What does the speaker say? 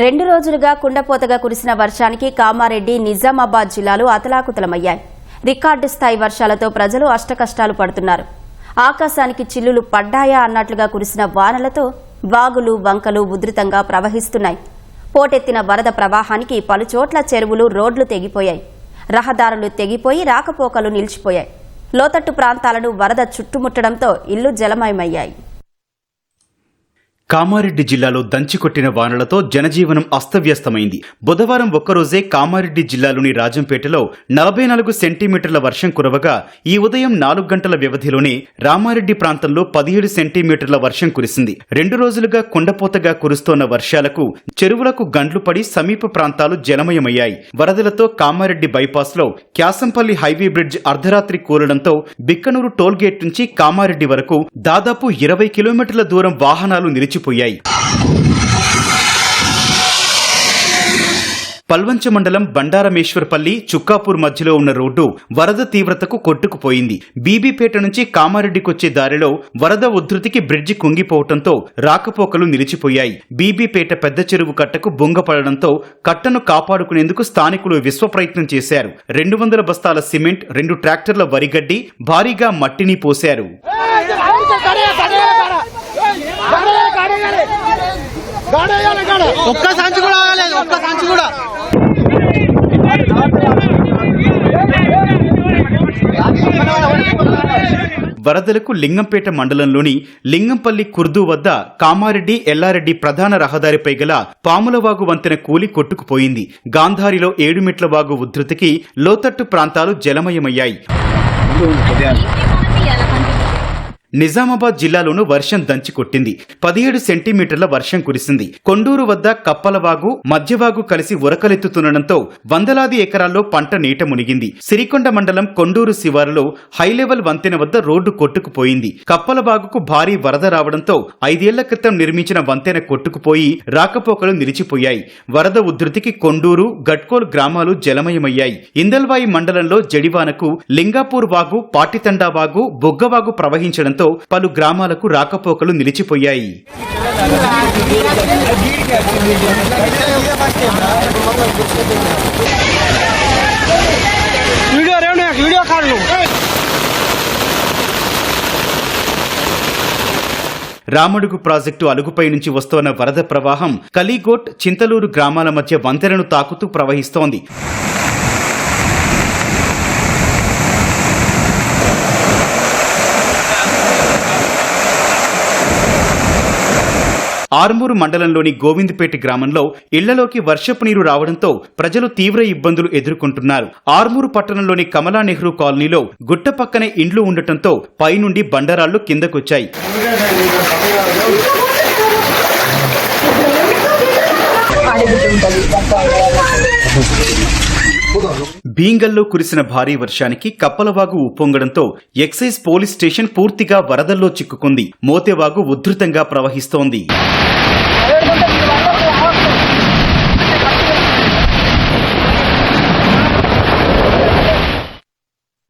రెండు రోజులుగా కుండపోతగా కురిసిన వర్షానికి కామారెడ్డి నిజామాబాద్ జిల్లాలు అతలాకుతలమయ్యాయి. రికార్డు స్థాయి వర్షాలతో ప్రజలు అష్టకష్టాలు పడుతున్నారు. ఆకాశానికి చిల్లులు పడ్డాయా అన్నట్లుగా కురిసిన వానలతో వాగులు వంకలు ఉధృతంగా ప్రవహిస్తున్నాయి. పోటెత్తిన వరద ప్రవాహానికి పలుచోట్ల చెరువులు రోడ్లు తెగిపోయాయి. రహదారులు తెగిపోయి రాకపోకలు నిలిచిపోయాయి. లోతట్టు ప్రాంతాలను వరద చుట్టుముట్టడంతో ఇల్లు జలమయమయ్యాయి. కామారెడ్డి జిల్లాలో దంచికొట్టిన వానలతో జనజీవనం అస్తవ్యస్తమైంది. బుధవారం ఒక్కరోజే కామారెడ్డి జిల్లాలోని రాజంపేటలో నలభై నాలుగు సెంటీమీటర్ల వర్షం కురవగా ఈ ఉదయం నాలుగు గంటల వ్యవధిలోనే రామారెడ్డి ప్రాంతంలో పదిహేడు సెంటీమీటర్ల వర్షం కురిసింది. రెండు రోజులుగా కుండపోతగా కురుస్తోన్న వర్షాలకు చెరువులకు గండ్లు పడి సమీప ప్రాంతాలు జలమయమయ్యాయి. వరదలతో కామారెడ్డి బైపాస్లో క్యాసంపల్లి హైవే బ్రిడ్జ్ అర్ధరాత్రి కూలడంతో బిక్కనూరు టోల్గేట్ నుంచి కామారెడ్డి వరకు దాదాపు ఇరవై కిలోమీటర్ల దూరం వాహనాలు నిలిచి నిలిచిపోయాయి పల్వంచ మండలం బండారమేశ్వరపల్లి చుక్కాపూర్ మధ్యలో ఉన్న రోడ్డు వరద తీవ్రతకు కొట్టుకుపోయింది బీబీపేట నుంచి కామారెడ్డికొచ్చే దారిలో వరద ఉధృతికి బ్రిడ్జి కుంగిపోవడంతో రాకపోకలు నిలిచిపోయాయి బీబీపేట పెద్ద చెరువు కట్టకు బొంగపడడంతో కట్టను కాపాడుకునేందుకు స్థానికులు విశ్వ ప్రయత్నం చేశారు రెండు వందల బస్తాల సిమెంట్ రెండు ట్రాక్టర్ల వరిగడ్డి భారీగా మట్టిని పోశారు ఒక్క సంచి కూడా ఆగలేదు ఒక్క సంచి కూడా. వరదలకు లింగంపేట మండలంలోని లింగంపల్లి కుర్దు వద్ద కామారెడ్డి ఎల్లారెడ్డి ప్రధాన రహదారిపై గల పాములవాగు వంతెన కూలి కొట్టుకుపోయింది. గాంధారిలో ఏడుమిట్ల వాగు ఉధృతికి లోతట్టు ప్రాంతాలు జలమయమయ్యాయి. నిజామాబాద్ జిల్లాలోనూ వర్షం దంచి కొట్టింది. పదిహేడు సెంటీమీటర్ల వర్షం కురిసింది. కొండూరు వద్ద కప్పలవాగు మధ్యవాగు కలిసి ఉరకలెత్తుతుండటంతో వందలాది ఎకరాల్లో పంట నీట మునిగింది. సిరికొండ మండలం కొండూరు శివారులో హైలెవెల్ వంతెన వద్ద రోడ్డు కొట్టుకుపోయింది. కప్పలవాగుకు భారీ వరద రావడంతో ఐదేళ్ళ క్రితం నిర్మించిన వంతెన కొట్టుకుపోయి రాకపోకలు నిలిచిపోయాయి. వరద ఉధృతికి కొండూరు గట్కోల్ గ్రామాలు జలమయమయ్యాయి. ఇందల్వాయి మండలంలో జడివానకు లింగాపూర్ వాగు పాటితండా వాగు బొగ్గవాగు ప్రవహించడంతో పలు గ్రామాలకు రాకపోకలు నిలిచిపోయాయి. రామడుగు ప్రాజెక్టు అలుగుపై నుంచి వస్తోన్న వరద ప్రవాహం కలిగోట్ చింతలూరు గ్రామాల మధ్య వంతెనను తాకుతూ ప్రవహిస్తోంది. ఆర్మూరు మండలంలోని గోవింద్పేట గ్రామంలో ఇళ్ళలోకి వర్షపు నీరు రావడంతో ప్రజలు తీవ్ర ఇబ్బందులు ఎదుర్కొంటున్నారు. ఆర్మూరు పట్టణంలోని కమలా నెహ్రూ కాలనీలో గుట్ట పక్కనే ఇండ్లు ఉండటంతో పైనుండి బండరాళ్ళు కిందకొచ్చాయి. భీంగల్లో కురిసిన భారీ వర్షానికి కప్పలవాగు ఉప్పొంగడంతో ఎక్సైజ్ పోలీస్ స్టేషన్ పూర్తిగా వరదల్లో చిక్కుకుంది. మోతేవాగు ఉధృతంగా ప్రవహిస్తోంది.